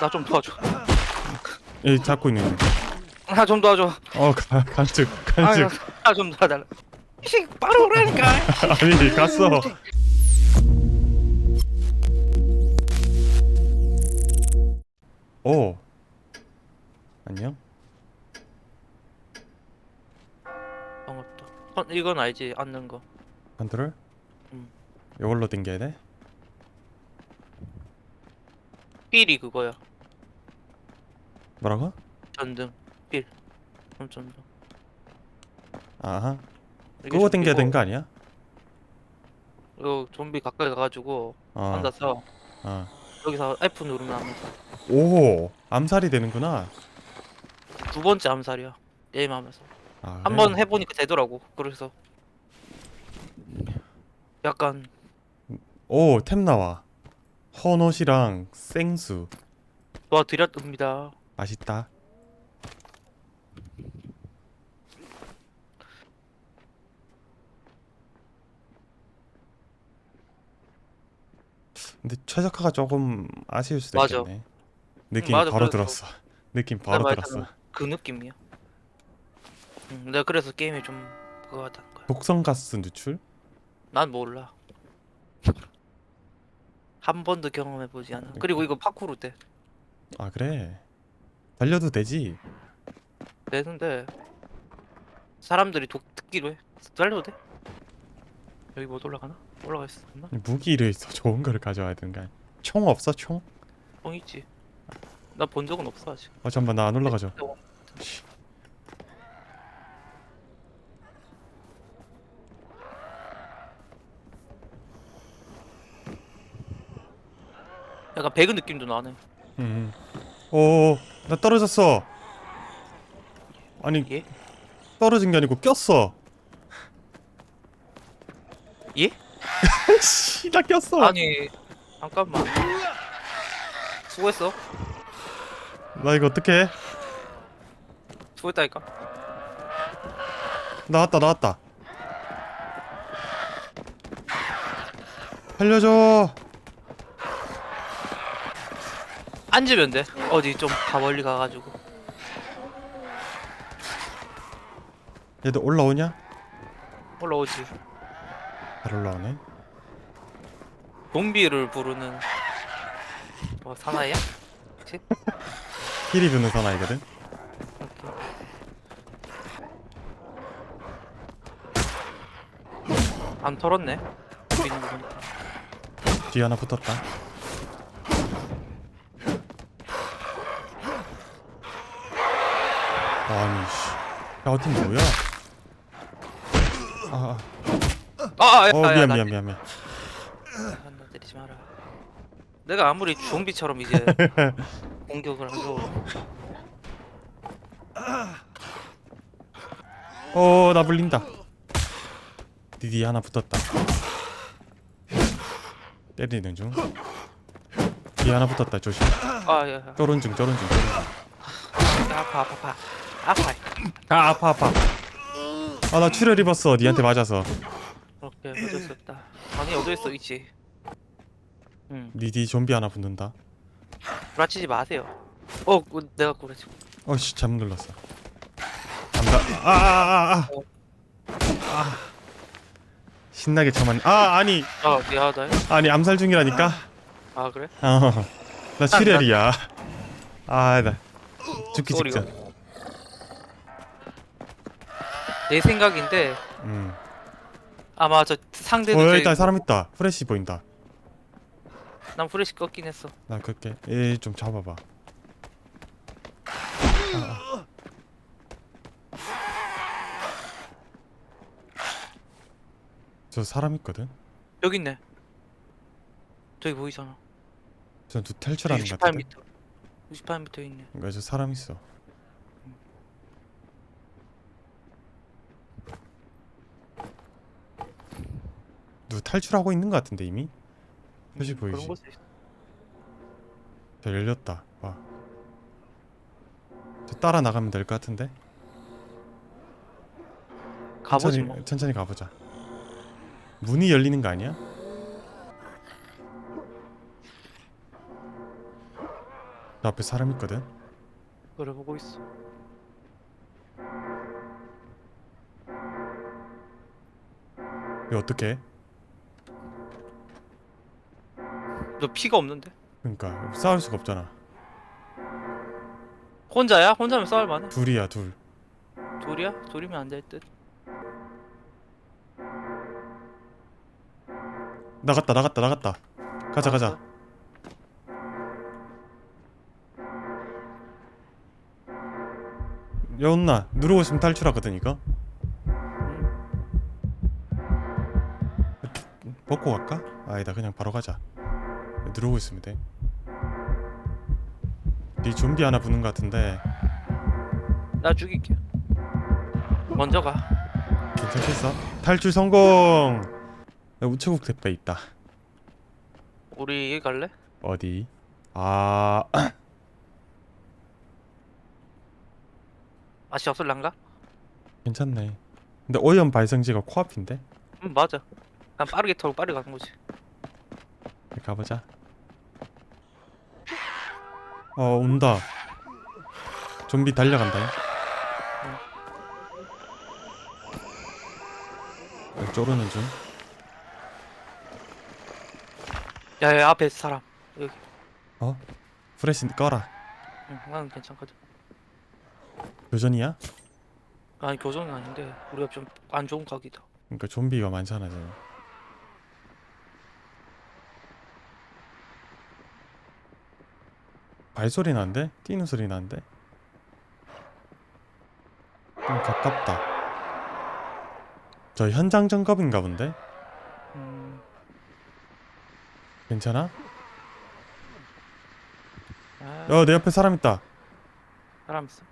나 좀 도와줘. 예 잡고 있는 나좀 도와줘. 어 가, 간즉 간즉 나좀 도와달라. 이씨 바로 오라니까. 아니 갔어 오 안녕 반갑다. 어, 이건 알지? 앉는 거. 컨트롤 음. 이걸로 당겨야 돼 필이 그거야. 뭐라고 전등. 필. 그럼 전등. 아하 그거 좀비고, 되는 거 아니야 이거 좀비 가까이 가가지고 어, 앉아서 어. 여기서 F 누르면 압니다. 오 암살이 되는구나 두 번째 암살이야. 게임하면서. 아, 한번 해보니까 되더라고. 그래서 약간 오템 나와 헌옷이랑 생수 도와드렸습니다. 맛있다 근데 최적화가 조금 아쉬울 수도 맞아. 있겠네 느낌 맞아, 바로 그래서- 들었어 느낌 바로 들었어. 그 느낌이야. 응, 내가 그래서 게임이 좀 그거 같다는 거야. 독성 가스 누출? 난 몰라. 한 번도 경험해보지 않아. 그리고 이거 파쿠르 돼. 아 그래 달려도 되지 되는데 사람들이 독 듣기로 해. 달려도 돼? 여기 못 올라가나? 올라가 있었나? 무기를 더 좋은 거를 가져와야 되는 거 아니야 총 없어 총? 뻥 있지. 나 본 적은 없어 아직. 어 잠깐만 나 안 올라가죠 어, 씨. 약간 배그 느낌도 나네. 음. 오 나 떨어졌어 아니 예? 떨어진 게 아니고 꼈어 예? 씨 나 꼈어 아니 잠깐만. 수고했어. 나 이거 어떡해 수고했다니까. 나왔다 나왔다 살려줘 앉으면 돼. 어디 좀 가 멀리 가가지고. 얘들 올라오냐? 올라오지. 잘 올라오네 좀비를 부르는 뭐 사나이야? 그치? 힐이 드는 사나이거든 안 털었네. 뒤에 하나 붙었다 아니 씨 야 어팀 뭐야? 아, 아, 아, 야, 아. 어 야, 미안 나, 미안 미안 미안. 나 때리지 마라. 내가 아무리 좀비처럼 이제 공격을 하고 어나 불린다. 디디 하나 붙었다. 때리는 중. 뒤에 하나 붙었다 조심. 아, 야, 야, 쫄은 중 쫄은 중 쫄은 중. 야, 아파, 아파, 아파, 아파. 아 아파 아파 아 나 출혈 입었어 니한테 맞아서 오케이, 없다. 아니 어디 있어 있지. 응, 니디 좀비 하나 붙는다 부라치지 마세요. 어, 그, 내가 그러지. 어씨 잘못 눌렀어 감사 아아 아 아 아, 신나게 참았네 아 아니 아, 미안하다. 아니 암살 중이라니까 아 그래? 어나 출혈이야 아나 죽기 소리가. 직전 내 생각인데 음. 아마 저 상대도 어 일단 사람 있다 프레시 보인다 난 프레시 꺾긴 했어. 나 그렇게 얘좀 잡아봐 아, 아. 저 사람 있거든 여기 있네. 저기 보이잖아. 저누 탈출하는 것 같은데 68m. 68m 있네. 그러니까 저 사람 있어 누 탈출하고 있는 것 같은데 이미 표시 음, 보이지? 그런 열렸다 와. 저 따라 나가면 될 것 같은데 가보지 천천히, 뭐. 천천히 가보자 문이 열리는 거 아니야? 저 앞에 사람 있거든 그래 보고 있어 이거 어떻게 너 피가 없는데 그러니까 싸울 수가 없잖아 혼자야? 혼자면 싸울 만해 둘이야 둘 둘이야? 둘이면 안 될 듯 나갔다 나갔다 나갔다 가자 가자? 여운나 누르고 있으면 탈출하거든 이거 응. 벗고 갈까? 아니다 그냥 바로 가자 누르고 있으면 돼네 좀비 하나 부는 것 같은데. 나 죽일게. 먼저 가. 괜찮겠어? 탈출 성공! 야, 우체국 택배 있다. 우리 여기 갈래? 어디? 아. 아시 없을란가? 괜찮네. 근데 오염 발생지가 코앞인데? 응 맞아. 난 빠르게 털고 빠르게 가는 거지. 가보자 어 온다. 좀비 달려간다. 어, 쪼르는 중. 야야 앞에 사람. 여기. 프레시 꺼라. 응 나는 괜찮거든. 교전이야? 아니 교정은 아닌데 우리가 좀 안 좋은 각이다. 그러니까 좀비가 많잖아 지금 발소리 나는데? 뛰는 소리 나는데? 좀 가깝다 저 현장 점검인가 본데? 음 괜찮아? 아, 야내 옆에 사람 있다 사람 있어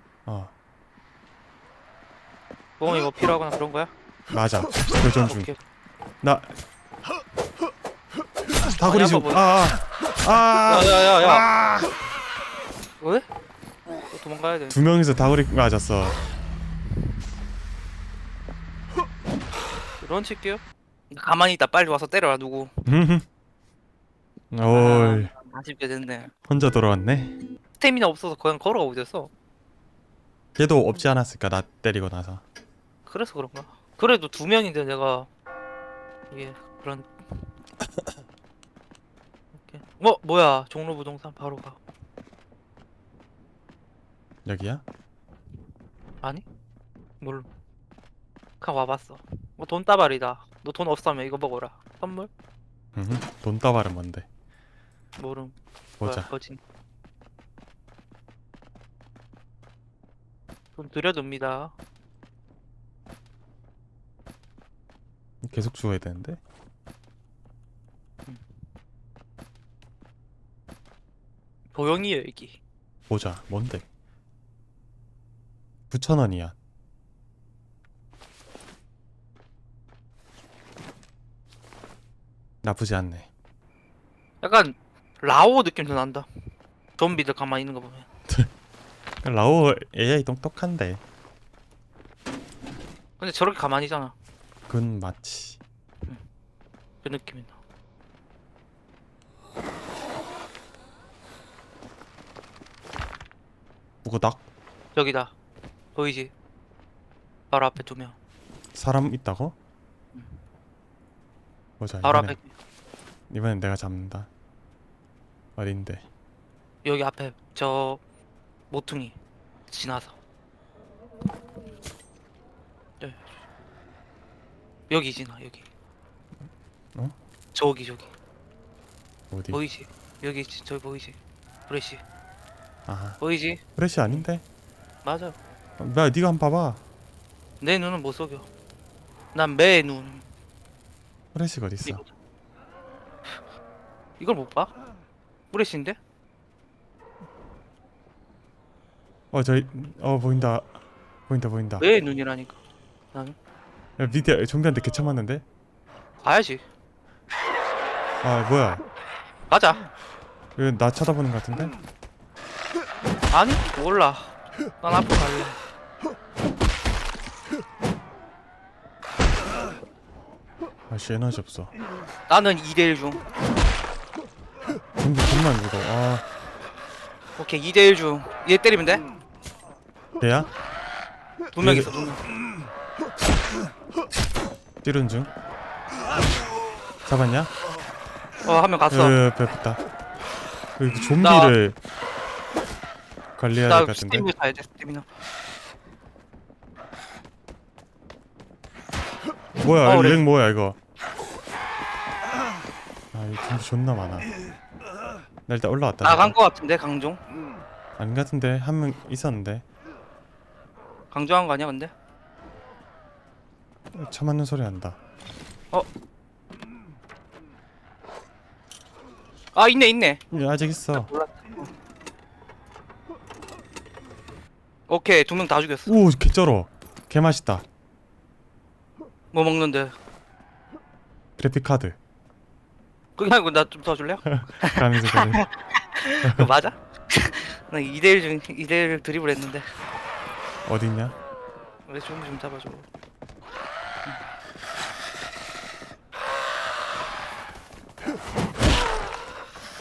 어뭐 이거 필요하거나 그런 거야? 맞아 교전 중 오케이 나 다구리 뭐- 아아 아, 야야야야 아. 왜? 또 도망가야 돼. 두 명이서 다구리 맞았어. 런 칠게요. 가만히 있다 빨리 와서 때려라 누구. 올 아쉽게 됐네. 혼자 돌아왔네? 스태미나 없어서 그냥 걸어가고 있었어. 걔도 없지 않았을까 나 때리고 나서. 그래서 그런가? 그래도 두 명인데 내가 이게 그런 이렇게. 어 뭐야. 종로 부동산 바로 가 여기야? 아니? 뭘로 그냥 와봤어. 뭐돈 따발이다. 너 돈 없으면 이거 먹어라. 선물? 응돈 따발은 뭔데? 모름. 보자. 뭐야, 거진 돈 들여둡니다. 계속 주워야 되는데? 도영이에요 여기. 보자. 뭔데 9천 원이야. 나쁘지 않네. 약간 라오 느낌 도 난다. 좀비들 가만히 있는 거 보면. 라오 AI 똑똑한데. 근데 저렇게 가만히잖아. 그건 맞지. 그 느낌이 나. 우거닥 여기다 보이지? 바로 앞에 두 명. 사람 있다고? 보자 바로 이번엔, 앞에. 이번엔 내가 잡는다. 어딘데? 여기 앞에 저 모퉁이 지나서. 네. 여기 지나 여기. 어? 저기 저기. 어디? 보이지? 여기 있지, 저기 보이지? 프레시 아 보이지? 프레시 아닌데? 맞아 어, 야 니가 한번 봐봐. 내 눈은 못 속여. 난매 눈. 프레시가 어딨어? 이거. 이걸 못 봐? 프레시인데? 어 저기 어 보인다. 보인다 보인다. 매 눈이라니까 나는. 야 밑에 좀비한테 개쳐 맞는데? 가야지. 아 뭐야? 가자. 왜 나 쳐다보는 것 같은데? 아니 몰라. 난 앞으로 갈래 아씨 에너지 없어. 나는 2대1 중. 좀비 존나 죽어 아. 오케이 2대1 중 얘 때리면 돼? 걔야? 두명 얘- 있어 두 명. 찌른 중. 잡았냐? 어 한 명 갔어. 여기 좀비를 관리해야 될 나 것 같은데? 스태미나 가야 돼 스태미나 뭐야 어, 렉 그래. 뭐야 이거? 아 이거 좀비 존나 많아. 나 일단 올라왔다. 나간 거 같은데 강종? 것 같은데? 한 명 있었는데. 강종한 거 아니야 근데? 차 맞는 소리 난다. 아 있네 있네. 예, 아직 있어. 오케이 두 명 다 죽였어. 오 개쩔어. 개 맛있다 뭐 먹는데? 그래픽 카드. 그냥 나좀 도와줄래요? 가면서 가면서 그거 맞아? 나 2대1 중 2대1 드립을 했는데. 어디 있냐? 왜 좀비 좀 잡아줘.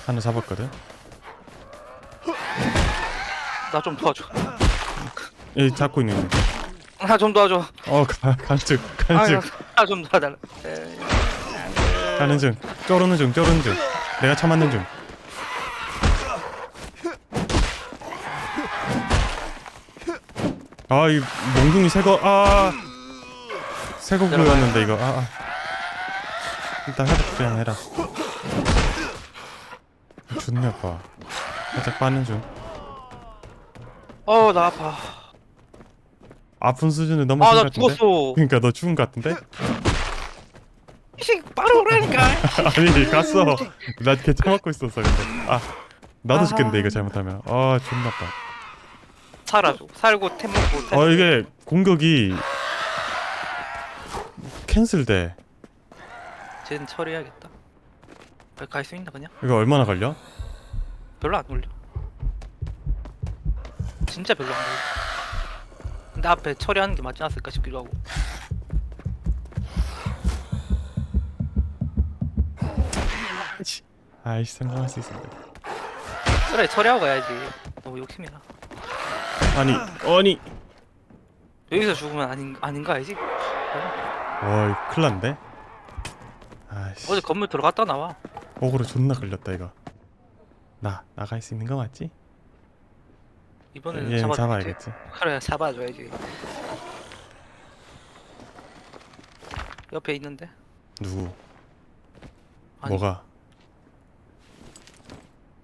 하나 잡았거든. 나 좀 도와줘. 이 잡고 있는 나 좀 도와줘. 어 가, 간즉 간즉 나좀 도와달라. 에이, 가는 중 쩔어는 중 쩔어는 중. 내가 차 맞는 중. 아, 이 몽둥이 새거 아 새거 구였는데 이거. 아, 아. 일단 회복 그냥 해라. 존나 아파 살짝 빠는 중. 어 나 아파 아픈 수준을 넘어선 아것나 같은데? 죽었어. 그러니까 너 죽은 것 같은데? 이 바로 오라니까. 아니 갔어. 나 개차 맞고 있었어 근데. 아 나도. 죽겠는데 이거 잘못하면. 아 존나 아파. 살아줘. 살고 템 먹고 템 어 이게 공격이 캔슬돼. 쟤는 처리해야겠다. 갈수 있나 그냥? 이거 얼마나 걸려? 별로 안 걸려. 진짜 별로 안 걸려 근데 앞에 처리하는 게 맞지 않았을까 싶기도 하고. 아이씨 성공할 수 있습니다. 그래 처리하고 가야지. 너무 욕심이야 아니 아니. 여기서 죽으면 아닌 아닌가 알지? 와 이거 큰일 났는데 아이씨. 어제 건물 들어갔다 나와. 어그로 존나 걸렸다 이거. 나 나갈 수 있는 거 맞지? 이번에는 얘는 잡아야겠지. 그래 잡아줘야지. 옆에 있는데? 누구? 아니, 뭐가?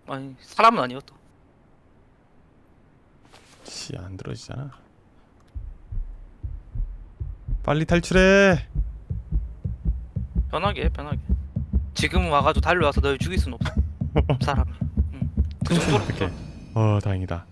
아니 사람은 아니었다 씨 안 들어지잖아. 빨리 탈출해! 편하게 해, 편하게. 지금 와가지고 달려와서 널 죽일 순 없어. 사람이. 응. 그 정도로 어떡해 어 다행이다